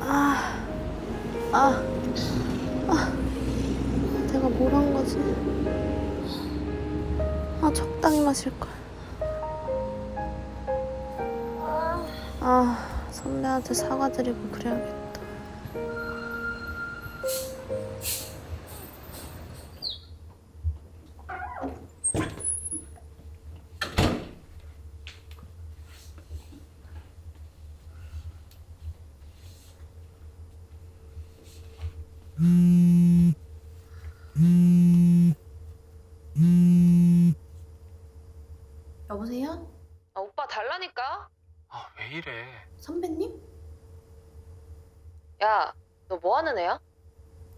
아, 아, 아, 내가 뭘 한 거지? 아, 적당히 마실 걸. 아, 선배한테 사과드리고 그래야겠다. 여보세요? 아, 오빠 달라니까? 아, 왜 이래? 선배님? 야, 너 뭐 하는 애야?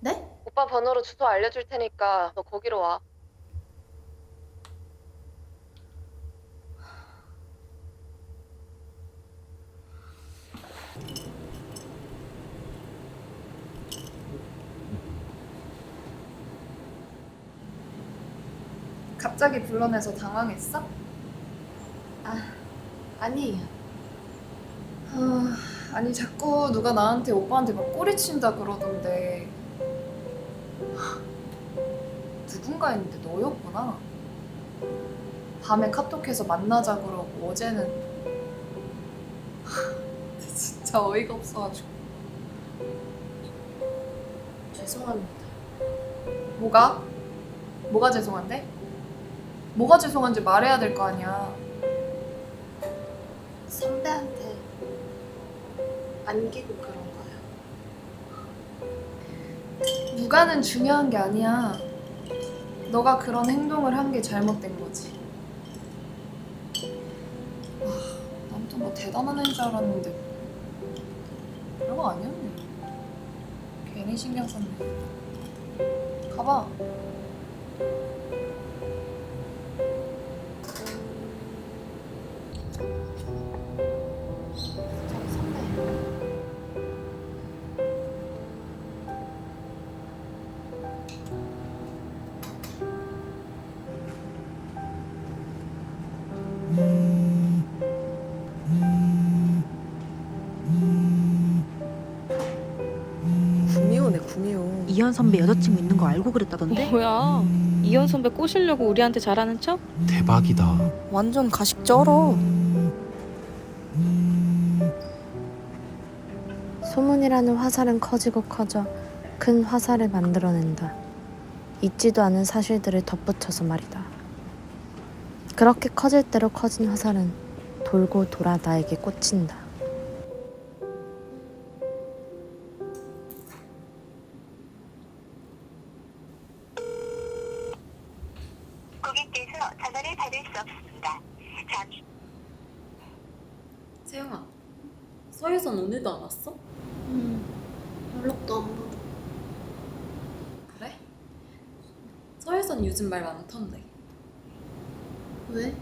네? 오빠 번호로 주소 알려줄 테니까 너 거기로 와. 갑자기 불러내서 당황했어? 아니에요. 아, 아니 자꾸 누가 나한테 오빠한테 막 꼬리친다 그러던데 하, 누군가 했는데 너였구나 밤에 카톡해서 만나자 그러고 어제는 하, 진짜 어이가 없어가지고 죄송합니다. 뭐가? 뭐가 죄송한데? 뭐가 죄송한지 말해야 될 거 아니야 선배한테 안기고 그런 거예요. 누가는 중요한 게 아니야. 너가 그런 행동을 한 게 잘못된 거지. 와, 난또 뭐 대단한 애인 줄 알았는데 그런 거 아니었네. 괜히 신경 썼네. 가봐. 구미호 이현 선배 여자친구 있는 거 알고 그랬다던데? 뭐야? 이현 선배 꼬시려고 우리한테 잘하는 척? 대박이다. 완전 가식 쩔어 소문이라는 화살은 커지고 커져 큰 화살을 만들어낸다. 있지도 않은 사실들을 덧붙여서 말이다. 그렇게 커질 대로 커진 화살은 돌고 돌아 나에게 꽂힌다. 고객께서 전화를 받을 수 없습니다. 잠시 세영아, 서유선 오늘도 안 왔어? 음, 연락도 안 받아. 그래? 서유선 요즘 말 많던데. 왜?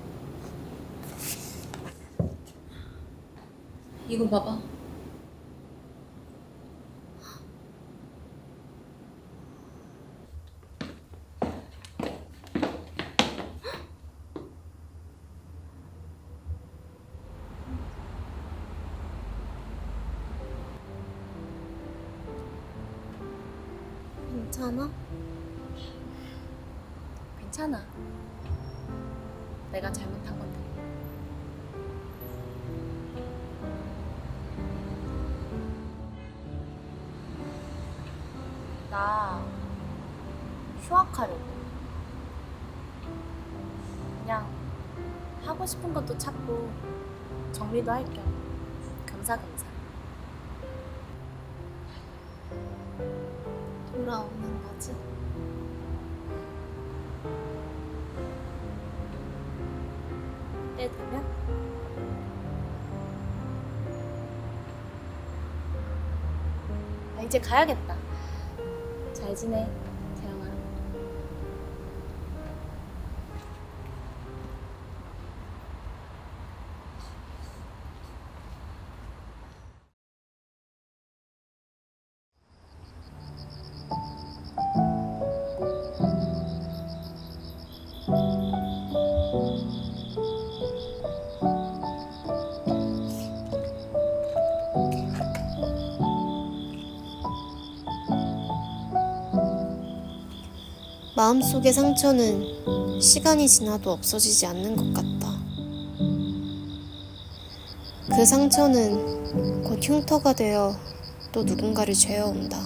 이거 봐봐. 괜찮아? 괜찮아. 내가 잘못한 건데. 나 휴학하려고. 그냥 하고 싶은 것도 찾고 정리도 할 겸 겸사겸사. 돌아오는 거지? 때 되면 아, 이제 가야겠다. 잘 지내, 마음속의 상처는 시간이 지나도 없어지지 않는 것 같다. 그 상처는 곧 흉터가 되어 또 누군가를 죄어온다.